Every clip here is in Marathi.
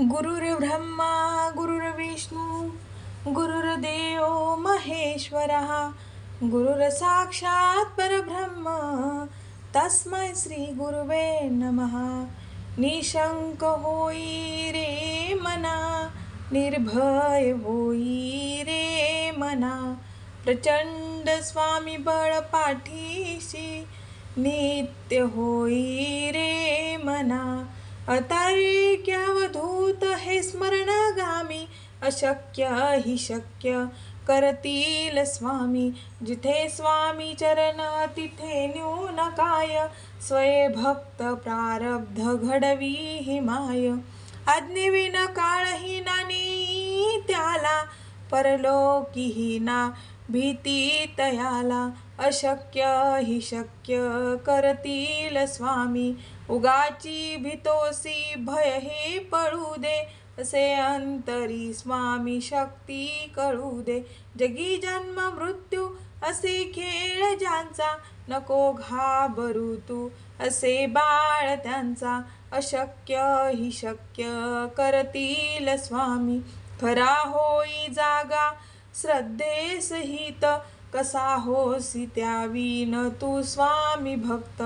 गुरुर्ब्रह्मा गुरुर्विष्णू गुरुर्देव महेश्वरः गुरुर्साक्षात् परब्रह्म तस्मै श्री गुरुवे नमः. निशंक होई रे मना निर्भय होई रे मना. प्रचंड स्वामी बळ पाठीशी नित्य होई रे मना. अतार्क्यावधूत हे स्मरणगामी? अशक्य हि शक्य करतील स्वामी. जिथे स्वामी चरण तिथे न्यून काय? स्वये भक्त प्रारब्ध घडवी हि माय. आज्ञेविन काळही नानी त्याला परलोकीही ना भीती तयाला. अशक्य हि शक्य करतील स्वामी. उगाची भितोसी भय हे पळू दे। असे अंतरी स्वामी शक्ती कळू दे। जगी जन्म मृत्यू असे खेळ ज्यांचा नको घाबरू तू। असे बाळ त्यांचा अशक्य ही शक्य करतील स्वामी। खरा होई जागा श्रद्धे सहित कसा होसी त्यावीन तू स्वामी भक्त।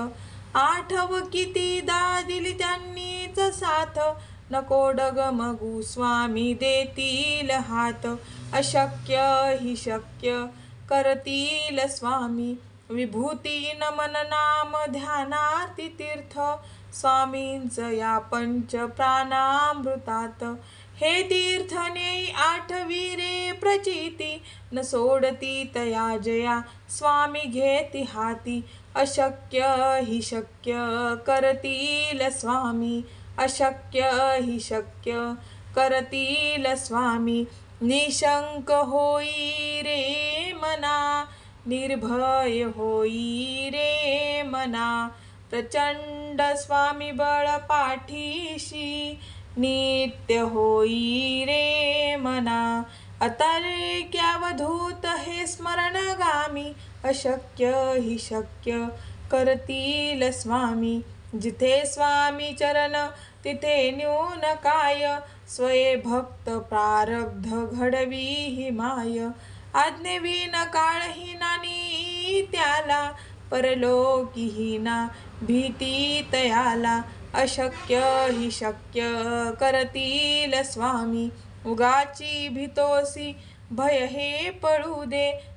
आठव कितीदा दिली त्यांनीच साथ. नको डगमगू स्वामी देतील हात. अशक्य हि शक्य करतील स्वामी. विभूती नमन नाम ध्यानाती तीर्थ. स्वामींच या पंच प्राणामृतात. हे तीर्थने आठवी रे प्रचिती. न सोडती तया जया स्वामी घेती हाती. अशक्य हि शक्य करतील स्वामी अशक्य हि शक्य करतील स्वामी. निशंक होई रे मना निर्भय होई रे मना. प्रचंड स्वामी बळ पाठीशी नित्य होई रे मना. अतर्क्यावधूत हे स्मरणगामी अशक्य हि शक्य करतील स्वामी. जिथे स्वामी चरण तिथे न्यून काय? स्वये भक्त प्रारब्ध घडवी हि माय. आज्ञेविन काळही नानी त्याला परलोकीहीना भीती तयाला. अशक्य हि शक्य करतील स्वामी. उगाची भीतोसी भय हे पळू दे.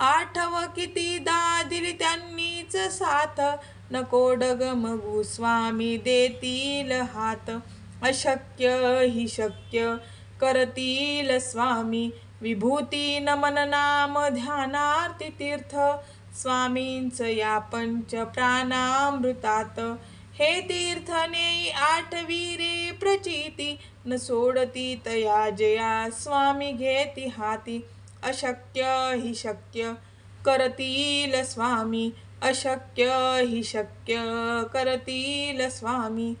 आठव किती दिली त्यांनीच साथ. नको डगमगू स्वामी देतील हात. अशक्य हि शक्य करतील स्वामी. विभूती नमन नाम ध्यानार्थी तीर्थ. स्वामींच या पंच प्राणामृतात. हे तीर्थने आठवी रे प्रचिती. न सोडती तया जया स्वामी घेती हाती. अशक्य हि शक्य करतील स्वामी. अशक्य हि शक्य करतील स्वामी.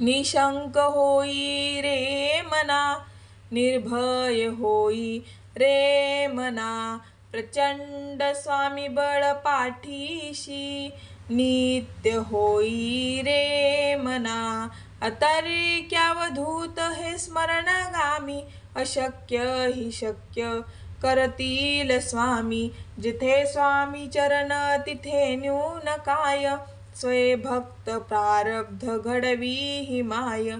निशंक होई रे मना निर्भय होई रे मना. प्रचंड स्वामी बळ पाठीशी नित्य होई रे मना. अतर्क्यावधूत हे स्मरणगामी अशक्य हि शक्य करतील स्वामी. जिथे स्वामी चरण तिथे न्यून काय? स्वये भक्त प्रारब्ध घडवी हि माय.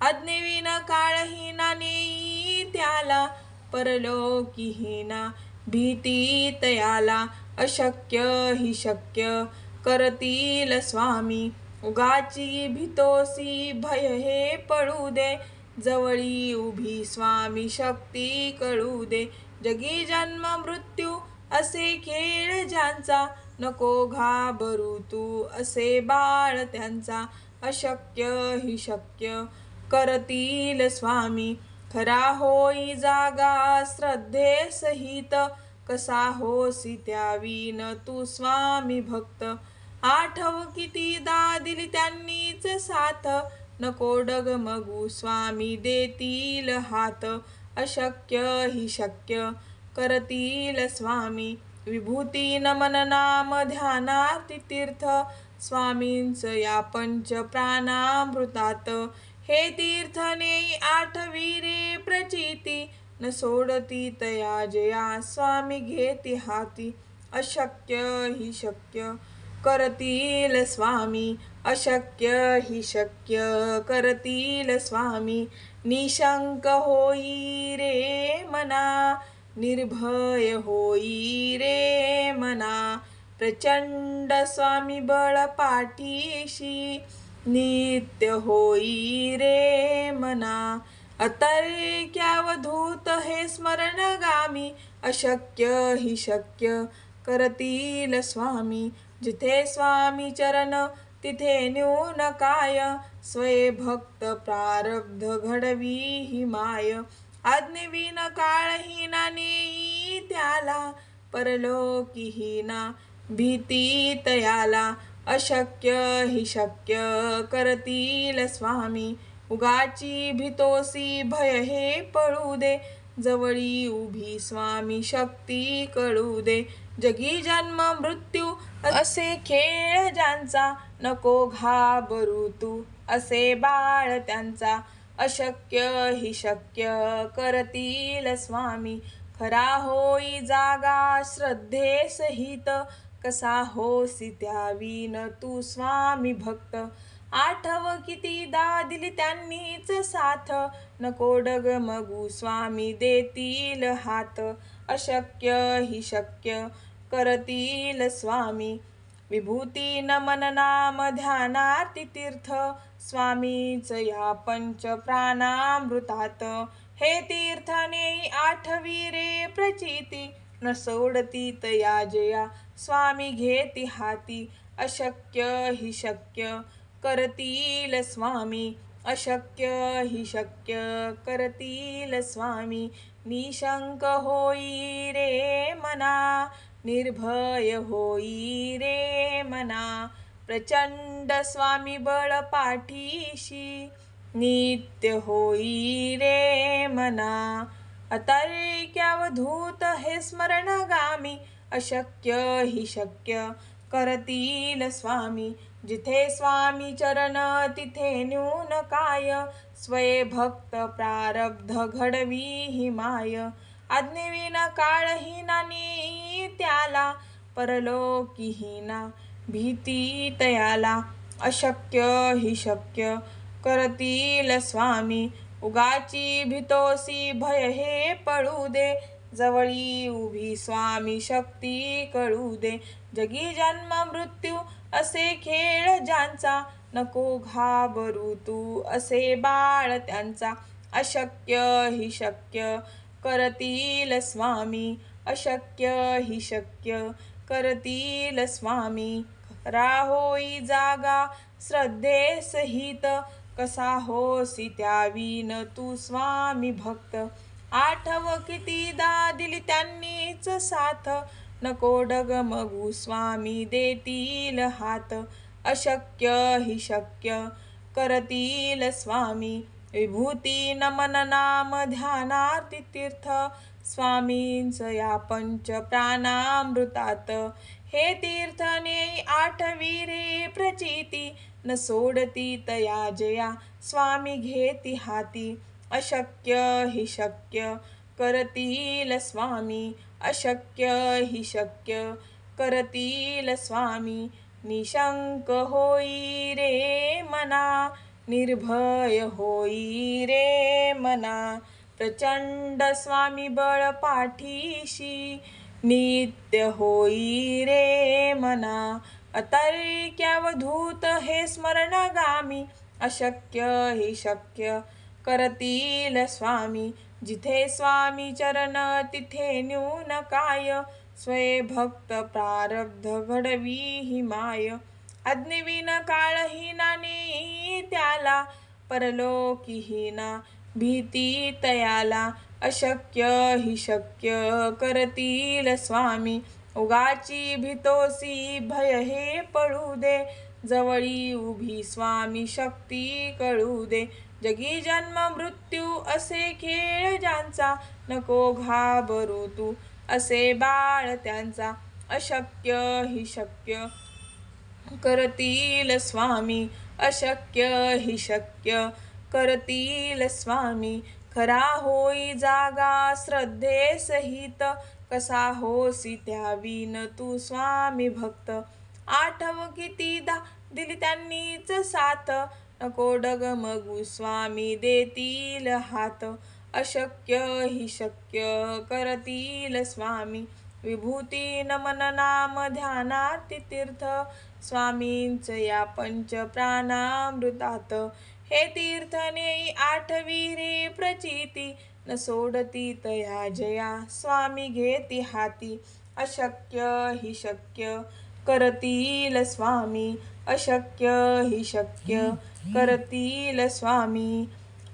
अज्ञविन काळही नेई त्याला परलोकीहीना भीती तयाला. अशक्य हि शक्य करतील स्वामी. उगाची भीतोसी भय हे पळू दे. जवळी उभी स्वामी शक्ती कळू दे. जगी जन्म मृत्यू असे खेळ ज्यांचा नको घाबरू तू असे बाळ त्यांचा. अशक्य ही शक्य करतील स्वामी. खरा होई जागा श्रद्धे सहित. कसा होसी त्यावीन तू स्वामी भक्त. आठव किती दिली त्यांनीच साथ. नको डगमगू स्वामी देतील हात. अशक्य ही शक्य करतील स्वामी. विभूती नमन नाम ध्यानार्ती तीर्थ. स्वामींच या पंच प्राणामृतात. हे तीर्थ नेई आठवी रे प्रचिती. न सोडती तया जया स्वामी घेती हाती. अशक्य ही शक्य करतील स्वामी. अशक्य ही शक्य करतील स्वामी. निशंक होई रे मना. निर्भय होई रे मना. प्रचंड स्वामी बळ पाठीशी. नित्य होई रे मना. अतर्क्यावधूत हे स्मरणगामी. अशक्य ही शक्य करतील स्वामी. जिथे स्वामी चरण तिथे न्यून काय स्वय भक्त प्रारब्ध घडवी ही माय. आज्ञेविन काळहीना नेई त्याला. परलोकीहीना भीती तयाला. अशक्य हि शक्य करतील स्वामी. उगाची भीतोसी भय हे पळू दे. जवळी उभी स्वामी शक्ती कळू दे. जगी जन्म मृत्यू असे खेळ ज्यांचा नको घाबरू तू. असे बाळ त्यांचा अशक्य ही शक्य करतील स्वामी. खरा होई जागा श्रद्धे सहित. कसा होसी त्यावीन तू स्वामी भक्त. आठव किती दा दिली त्यांनीच साथ. नको डगमगू स्वामी देतील हात. अशक्य ही शक्य करतील स्वामी. विभूती नमन नाम ध्यानार्ती तीर्थ. स्वामीच या पंच प्राणामृतात. हे तीर्थने आठवी रे प्रचिती. न सोडती तया जया. स्वामी घेती हाती. अशक्य ही शक्य करतील स्वामी. अशक्य ही शक्य करतील स्वामी. निशंक होई रे मना निर्भय होई रे मना. प्रचंड स्वामी बळ पाठीशी नित्य होई रे मना. अतर्क्यावधूत हे स्मरणगामी अशक्य ही शक्य करतील स्वामी. जिथे स्वामी चरण तिथे न्यून काय? स्वये भक्त प्रारब्ध घडवी ही माय. आज्ञेविन काळहीना त्याला परलोकीहीना भीती तयाला. अशक्य ही शक्य करतील स्वामी. उगाची भीतोसी भय हे पळू दे. जवळी उभी स्वामी शक्ती कळू दे. जगी जन्म मृत्यू असे खेळ ज्यांचा नको घाबरू तू असे बाळ त्यांचा अशक्य ही शक्य करतील स्वामी अशक्य ही शक्य करतील स्वामी. खरा होई जागा श्रद्धे सहित कसा होसी त्यावीन तू स्वामी भक्त? आठव कितीदा दिली त्यांनीच साथ नको डगमगू स्वामी देतील हात. अशक्य हि शक्य करतील स्वामी. विभूती नमन नाम ध्यानार्ती तीर्थ. स्वामींच या पंच प्राणामृतात. हे तीर्थ नेई आठवी रे प्रचिती. न सोडती तया जया स्वामी घेती हाती. अशक्य हि शक्य करतील स्वामी. अशक्य हि शक्य करतील स्वामी. निशंक होई रे मना निर्भय होई रे मना. प्रचंड स्वामी बळ पाठीशी नित्य होई रे मना. अतर्क्यावधूत हे स्मरणगामी अशक्य हि शक्य करतील स्वामी. जिथे स्वामी चरण तिथे न्यून काय? स्वय भक्त प्रारब्ध घडवी हि माय. अज्ञेविन काळहीना नेई त्याला परलोकीहीना भीती तयाला. अशक्य हि शक्य करतील स्वामी. उगाची भीतोसी भय हे पळू दे. जवळी उभी स्वामी शक्ती कळू दे. जगी जन्म मृत्यू असे खेळ ज्यांचा नको घाबरू तू असे बाळ त्यांचा अशक्य हि शक्य करतील स्वामी अशक्य हि शक्य करतील स्वामी. खरा होई जागा श्रद्धे सहित कसा होसी त्या विन तू स्वामी भक्त. आठव कितीदा दिली त्यांनीच साथ नको डगमगू स्वामी देतील हात. अशक्य हि शक्य करतील स्वामी. विभूती नमन नाम ध्यानाति तीर्थ. स्वामींच या पंच प्राणामृतात. हे तीर्थ नेई आठवी रे प्रचिती. न सोडती तया जया स्वामी घेती हाती. अशक्य हि शक्य करतील स्वामी. अशक्य हि शक्य करतील स्वामी.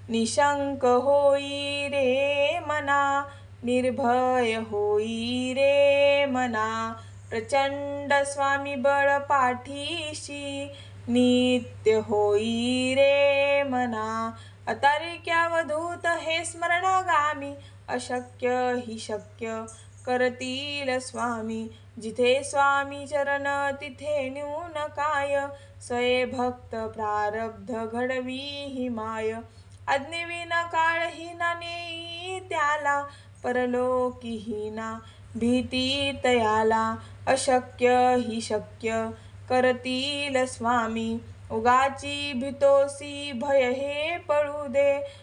निशंक होई रे मना निर्भय होई रे मना. प्रचंड स्वामी बळ पाठीशी नित्य होई रे मना. अतारिक्यावधूत हे स्मरणागामी अशक्य हि शक्य करतील स्वामी. जिथे स्वामी चरण तिथे न्यून काय? सये भक्त प्रारब्ध घडवी हि माय. अग्निविन काळहीना नेई त्याला परलोकीहीना भीती तयाला. अशक्य हि शक्य करतील स्वामी. उगाची भितोसी भय हे पळू दे.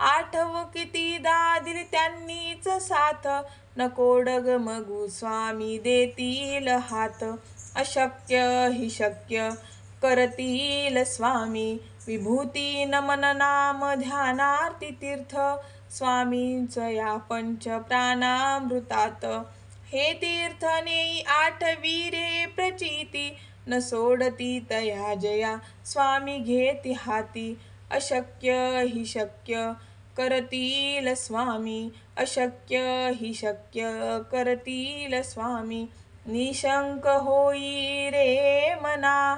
आठव कितीदा दिली त्यांनीच साथ. नकोडग डगमगू स्वामी देतील हात. अशक्य हि शक्य करतील स्वामी. विभूती नमन नाम ध्यानार्ती तीर्थ. स्वामींच या पंच प्राणामृतात. हे तीर्थ नेई आठवी रे प्रचिती. न सोडती तया जया स्वामी घेती हाती. अशक्य हि शक्य करतील स्वामी, अशक्य हि शक्य करतील स्वामी. निशंक होई रे मना,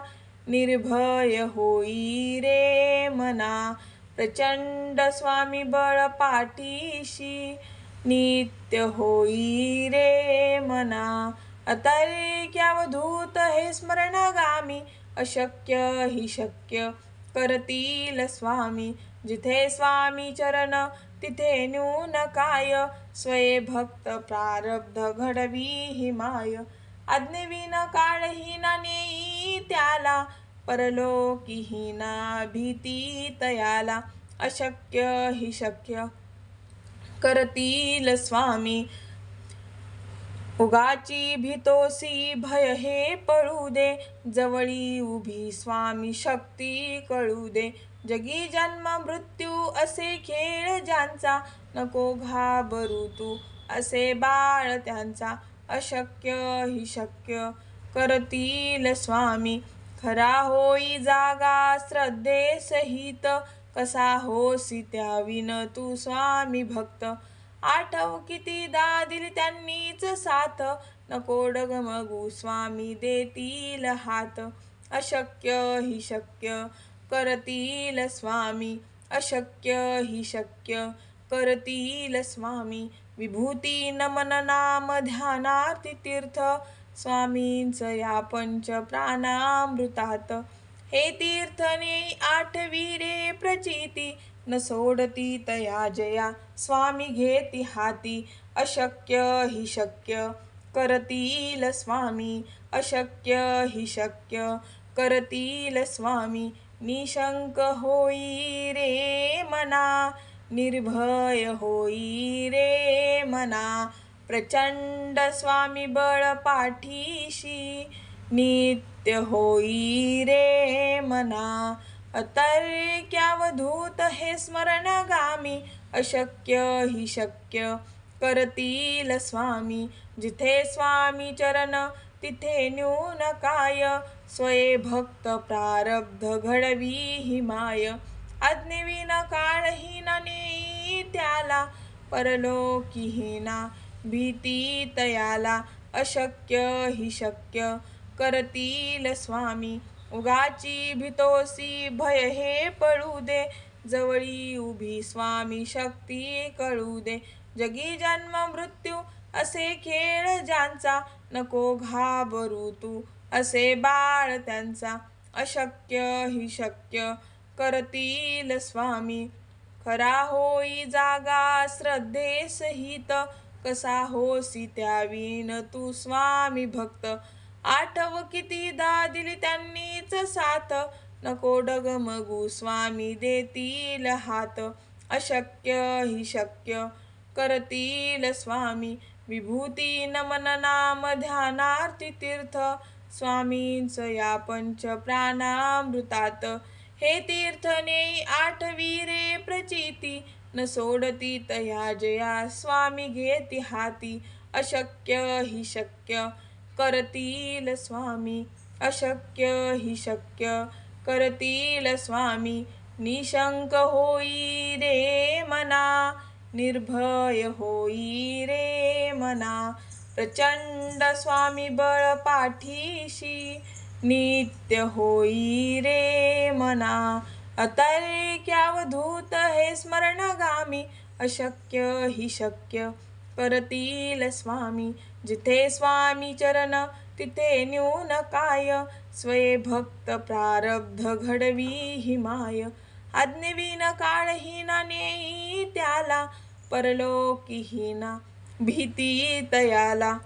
निर्भय होई रे मना. प्रचंड स्वामी बळ पाठीशी, नित्य होई रे मना. अतारिक्यावधूत हे स्मरणगामी, अशक्य हि शक्य करतील स्वामी. जिथे स्वामी चरण तिथे न्यून काय? स्वये भक्त प्रारब्ध घडवी हि माय. अग्निविन काळहीना नेई त्याला परलोकीहीना भीती तयाला. अशक्य हि शक्य करतील स्वामी. उगाची भीतोसी भय हे पळू दे. जवळी उभी स्वामी शक्ती कळू दे. जगी जन्म मृत्यू असे खेळ ज्यांचा नको घाबरू तू. असे बाळ त्यांचा अशक्य ही शक्य करतील स्वामी. खरा होई जागा श्रद्धे सहित कसा होसी त्या विन तू स्वामी भक्त. आठव किती दिली त्यांनीच साथ नको डगमगू स्वामी देतील हात. अशक्य ही शक्य करतील स्वामी. अशक्य हि शक्य. करतील स्वामी. विभूती नमन नाम ध्यानार्थी तीर्थ. स्वामींच या पंच प्राणामृतात. हे तीर्थने आठवी रे प्रचिती. न सोडती तया जया. स्वामी घेती हाती. अशक्य हि शक्य. करतील स्वामी. अशक्य हि शक्य. करतील स्वामी. निशंक होई रे मना निर्भय होई रे मना प्रचंड स्वामी बळ पाठीशी नित्य होई रे मना अतर्क्यावधूत हे स्मरणगामी अशक्य हि शक्य करतील स्वामी जिथे स्वामी चरण तिथे न्यून काय स्वये भक्त प्रारब्ध घडवी हिमाय. आज्ञेविन काळहीन नेई त्याला परलोकीहीना भीती तयाला. अशक्य ही शक्य करतील स्वामी. उगाची भितोसी भय हे पळू दे. जवळी उभी स्वामी शक्ती कळू दे. जगी जन्म मृत्यू असे खेळ ज्यांचा नको घाबरू तू. असे बाळ त्यांचा अशक्य हि शक्य करतील स्वामी. खरा होई जागा श्रद्धे सहित कसा होसी त्यावीन तू स्वामी भक्त. आठव किती दा दिली त्यांनीच साथ. नको डगमगू स्वामी देतील हात. अशक्य हि शक्य करतील स्वामी. विभूती नमन नाम ध्यानार्थी तीर्थ. स्वामींच या पंच प्राणामृतात. हे तीर्थ नेई आठवी रे प्रचिती. न सोडती तया जया स्वामी घेती हाती. अशक्य हि शक्य करतील स्वामी. अशक्य हि शक्य करतील स्वामी. निशंक होई रे मना. निर्भय होई रे मना. प्रचंड स्वामी बळ पाठीशी नित्य होई रे मना. अतर्क्यावधूत हे स्मरणगामी. अशक्य हि शक्य करतील स्वामी. जिथे स्वामी चरण तिथे न्यून काय? स्वये भक्त प्रारब्ध घडवी हि माय. आज्ञवीन काळहीना नेई त्याला. परलोकीहीना भीती तयाला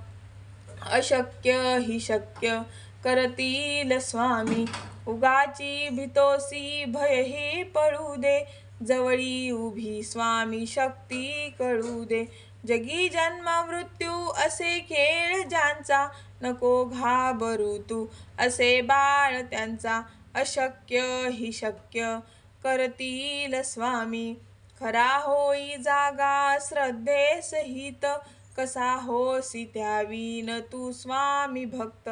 अशक्य हि शक्य करतील स्वामी. उगाची भीतोसी भय हे पळू दे. जवळी उभी स्वामी शक्ती कळू दे. जगी जन्म मृत्यू असे खेळ ज्यांचा नको घाबरू तू. असे बाळ त्यांचा अशक्य हि शक्य करतील स्वामी. खरा होई जागा श्रद्धे सहित कसा होसी त्यावीन तू स्वामी भक्त?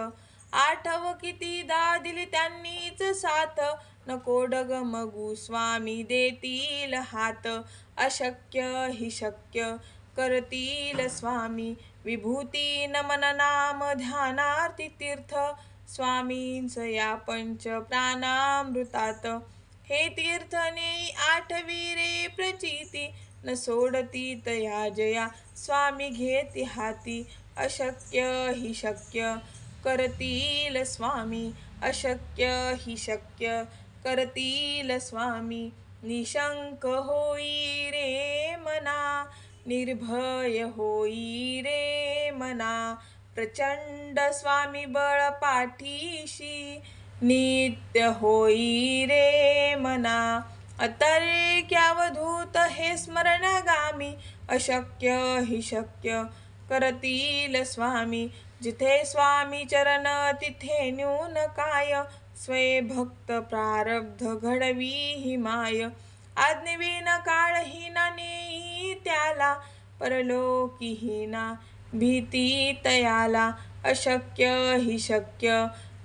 आठव कितीदा दिली त्यांनीच साथ नको डगमगू स्वामी देतील हात. अशक्य हि शक्य करतील स्वामी विभूती नमन नाम ध्यानार्थी तीर्थ. स्वामींच या पंच प्राणामृतात हे तीर्थने आठवी रे प्रचिती. न सोडती तया जया स्वामी घेती हाती. अशक्य हि शक्य करतील स्वामी. अशक्य हि शक्य करतील स्वामी. निशंक होई रे मना निर्भय होई रे मना. प्रचंड स्वामी बळ पाठीशी नित्य होई रे मना अतर्क्यावधूत हे स्मरणगामी अशक्य हि शक्य करतील स्वामी. जिथे स्वामी चरण तिथे न्यून काय? स्वये भक्त प्रारब्ध घडवी हिमाय आज्ञेविन काळहीन नेई त्याला परलोकीहीना भीती तयाला. अशक्य हि शक्य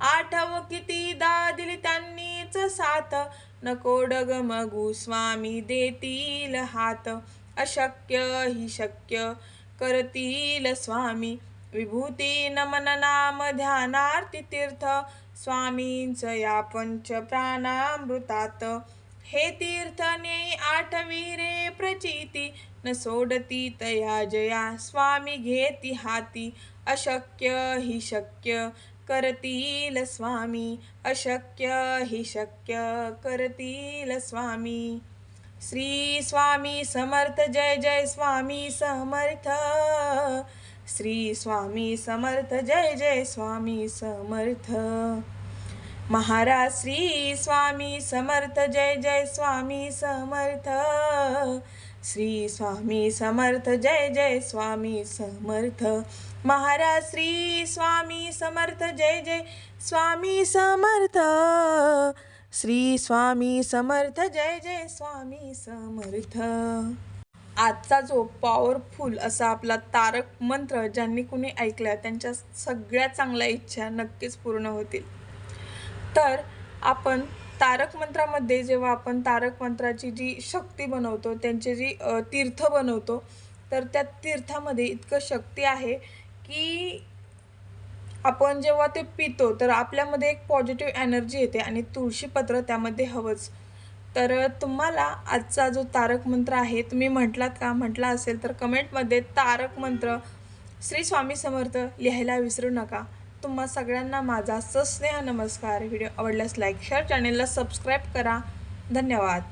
आठव किती दा दिली त्यांनीच साथ. नको डगमगू स्वामी देतील हात. अशक्य हि शक्य करतील स्वामी. विभूती नमन नाम ध्यानार्थी तीर्थ. स्वामींच या पंच प्राणामृतात. हे तीर्थ ने आठवी रे प्रचिती. न सोडती तया जया स्वामी घेती हाती. अशक्य हि शक्य करतील स्वामी. अशक्य हि शक्य करतील स्वामी. श्री स्वामी समर्थ जय जय स्वामी समर्थ. श्री स्वामी समर्थ जय जय स्वामी समर्थ. महाराज श्री स्वामी समर्थ जय जय स्वामी समर्थ. श्री स्वामी समर्थ जय जय स्वामी समर्थ. महाराज श्री स्वामी समर्थ जय जय. स्वामी समर्थ. श्री स्वामी समर्थ जय जय. स्वामी समर्थ. आजचा जो पॉवरफुल असा आपला तारक मंत्र ज्यांनी कुणी ऐकला त्यांच्या सगळ्या चांगल्या इच्छा नक्कीच पूर्ण होतील. तर आपण तारक मंत्रामध्ये जेव्हा आपण तारक मंत्राची जी शक्ती बनवतो त्यांची जी तीर्थ बनवतो तर त्या तीर्थामध्ये इतकं शक्ती आहे की आपण जेव्हा ते पितो तर आपल्यामध्ये एक पॉझिटिव्ह एनर्जी येते आणि तुळशीपत्र त्यामध्ये हवंच. तर तुम्हाला आजचा जो तारक मंत्र आहे तुम्ही म्हटलात का? म्हटला असेल तर कमेंटमध्ये तारक मंत्र श्री स्वामी समर्थ लिहायला विसरू नका. तुम्हा सगळ्यांना माझा सस्नेह नमस्कार. व्हिडिओ आवडल्यास लाईक शेअर चॅनेलला सबस्क्राईब करा. धन्यवाद.